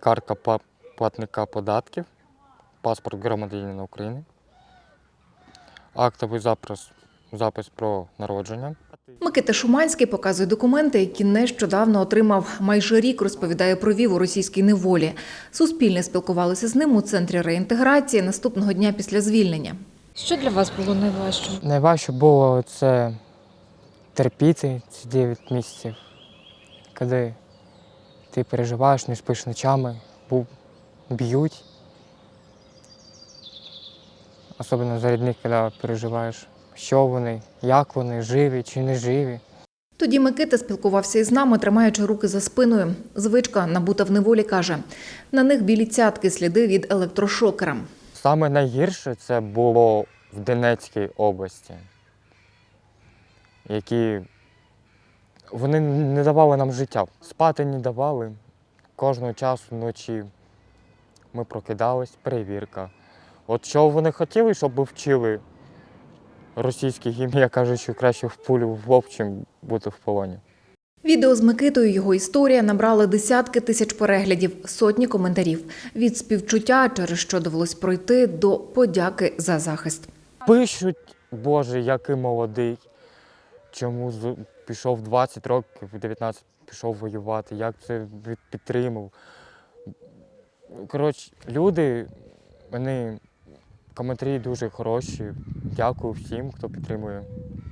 картка платника податків, паспорт громадянина України, актовий запис, запис про народження. Микита Шуманський показує документи, які нещодавно отримав. Майже рік розповідає провів у російській неволі. Суспільне спілкувалося з ним у центрі реінтеграції наступного дня після звільнення. Що для вас було найважчим? Найважче було це терпіти ці 9 місяців, коли ти переживаєш, не спиш ночами, б'ють. Особливо за рідних, коли переживаєш, що вони, як вони, живі чи не живі. Тоді Микита спілкувався із нами, тримаючи руки за спиною. Звичка, набута в неволі, каже. На них білі цятки, сліди від електрошокера. Саме найгірше це було в Донецькій області, які вони не давали нам життя. Спати не давали. Кожного часу вночі ми прокидались, перевірка. От що вони хотіли, щоб ми вчили російський гімн, я кажу, що краще в пулю в лоб, чим бути в полоні. Відео з Микитою його історія набрала десятки тисяч переглядів, сотні коментарів від співчуття, через що довелось пройти, до подяки за захист. Пишуть, Боже, який молодий. Чому пішов 20 років, в 19 пішов воювати, як це підтримав. Коротше, люди, вони коментарі дуже хороші. Дякую всім, хто підтримує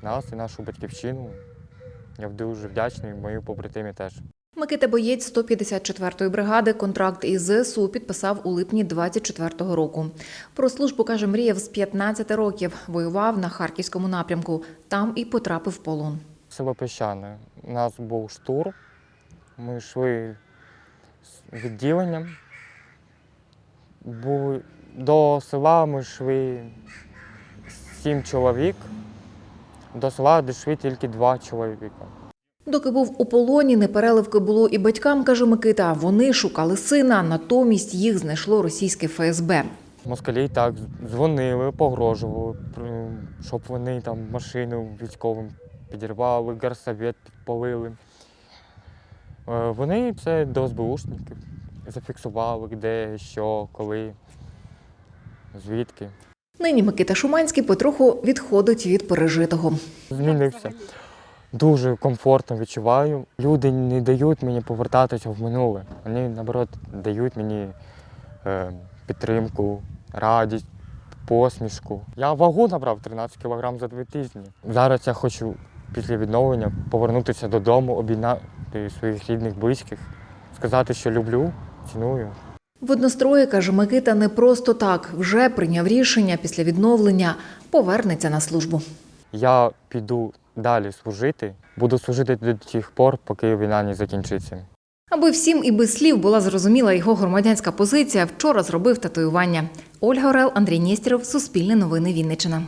нас і нашу батьківщину. Я дуже вдячний, мої побратимі теж. Микита боєць 154-ї бригади контракт із ЗСУ підписав у липні 24-го року. Про службу каже, мріяв з 15 років. Воював на харківському напрямку. Там і потрапив в полон. Село Піщане. У нас був штурм. Ми йшли з відділенням. До села ми йшли сім чоловік. До села дійшли тільки два чоловіка. Доки був у полоні, непереливки було і батькам, каже Микита. Вони шукали сина, натомість їх знайшло російське ФСБ. Москалі так дзвонили, погрожували, щоб вони там машину військовим підірвали, гарсовет підпалили. Е, Вони це до СБУшників зафіксували, де, що, коли, звідки. Нині Микита Шуманський потроху відходить від пережитого. Змінився. Дуже комфортно відчуваю. Люди не дають мені повертатися в минуле. Вони, наоборот, дають мені е, підтримку, радість, посмішку. Я вагу набрав 13 кг за два тижні. Зараз я хочу після відновлення повернутися додому, обійняти своїх рідних, близьких, сказати, що люблю, ціную. В однострої, каже Микита, не просто так. Вже прийняв рішення після відновлення, повернеться на службу. Я піду далі служити, буду служити до тих пор, поки війна не закінчиться. Аби всім і без слів була зрозуміла його громадянська позиція, вчора зробив татуювання. Ольга Орел, Андрій Нєстєров, Суспільне новини Вінниччина.